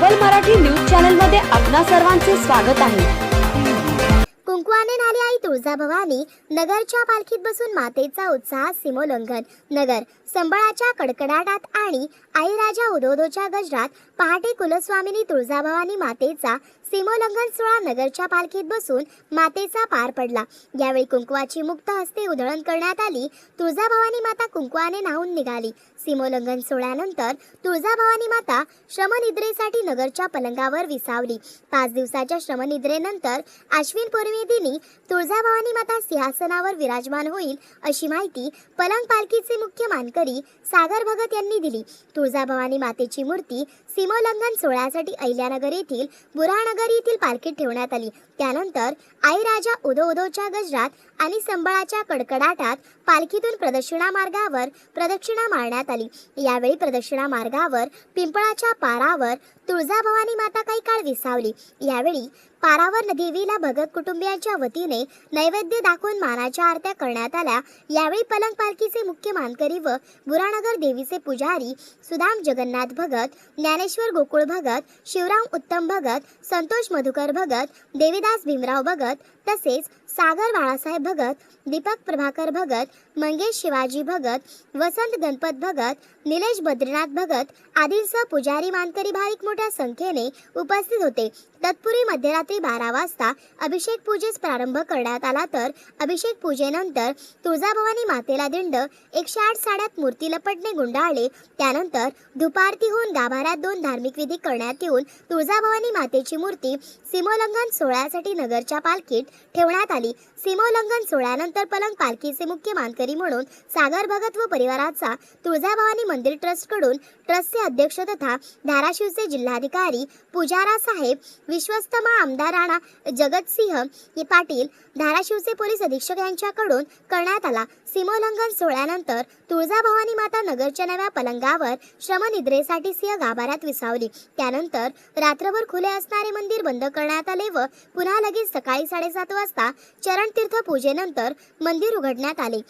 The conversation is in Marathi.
ग्लोबल मराठी न्यूज चॅनलमध्ये आपणा सर्वांचे स्वागत आहे. कुंकवाने नाली आई तुळजाभवानी नगरच्या पालखीत बसून मातेचा उत्साह सीमोल्लंघन. नगर संबळाच्या कडकडाटात आणि आई राजा उदोदोच्या गजरात पहाटे कुलस्वामिनी तुळजाभवानी मातेचा सीमोल्लंघन सोहळा नगरच्या पालखीत बसून मातेचा पार पडला. यावेळी कुंकवाची मुक्त हस्ते उधळण करण्यात आली. तुळजाभवानी माता कुंकवाने नाहून निघाली. सीमोल्लंघन सोहळ्यानंतर तुळजाभवानी माता श्रमनिद्रेसाठी नगरच्या पलंगावर विसावली. पाच दिवसाच्या श्रमनिद्रेनंतर आश्विन पौर्णिमे तुळजाभवानी माता सिंहासनावर विराजमान होईल अशी माहिती पलंग पालखीचे मुख्य मानकरी सागर भगत यांनी दिली. तुळजाभवानी मातेची मूर्ती सीमोल्लंघन सोहळ्यासाठी अहिल्यानगर येथील बुरानगर येथील पालखी ठेवण्यात आली. त्यानंतर आई राजा उदो उदोच्या गजरात आणि संबळाच्या कडकडाटात पालखीतून प्रदक्षिणा मार्गावर प्रदक्षिणा मारण्यात आली. यावेळी प्रदक्षिणा मार्गावर पिंपळाच्या पारावर तुळजाभवानी माता काही काळ विसावली. यावेळी पारावर देवीला भगत कुटुंबियांच्या वतीने नैवेद्य दाखवून मानाच्या आरत्या करण्यात आल्या. यावेळी पलंग पालखीचे मुख्य मानकरी व बुरानगर देवीचे पुजारी सुदाम जगन्नाथ भगत ज्ञानेश्वर गोकुळ भगत शिवराम उत्तम भगत संत संतोष मधुकर भगत देवीदास भीमराव भगत तसेच सागर बाळासाहेब भगत दीपक प्रभाकर भगत मंगेश शिवाजी भगत वसंत गणपत भगत निलेश बद्रीनाथ भगत आदींसह पुजारी मानकरी भाविक मोठ्या संख्येने उपस्थित होते. तत्पूर्वी मध्यरात्री बारा वाजता अभिषेक पूजेस प्रारंभ करण्यात आला तर अभिषेक पूजेनंतर तुळजाभवानी मातेला दिंड एकशे आठ साड्यात मूर्ती लपटणे गुंडाळले. त्यानंतर धुपारती होऊन गाभाऱ्यात दोन धार्मिक विधी करण्यात येऊन तुळजाभवानी मातेची मूर्ती सीमोल्लंघन सोहळ्यासाठी नगरच्या पालखीत ठेवण्यात आली. सीमोल्लंघन सोहळ्यानंतर पलंग पालखीचे मुख्य मानकरी म्हणून सागर भगत व परिवाराचा तुळजाभवानी मंदिर ट्रस्टकडून ट्रस्टचे अध्यक्ष तथा धाराशिवचे जिल्हाधिकारी पुजारा साहेब विश्वस्तमा आमदार राणा जगतसिंह पाटील धाराशिवचे पोलीस अधीक्षक यांच्याकडून करण्यात आला. सीमोल्लंघन सोहळ्यानंतर तुळजाभवानी माता नगरच्या नव्या पलंगावर श्रमनिद्रेसाठी सिंह गाभाऱ्यात विसावली. त्यानंतर रात्रभर खुले असणारे मंदिर मंदिर बंद करण्यात आले व पुन्हा लगेच सकाळी साडेसात वाजता चरणतीर्थ पूजेनंतर मंदिर उघडण्यात आले.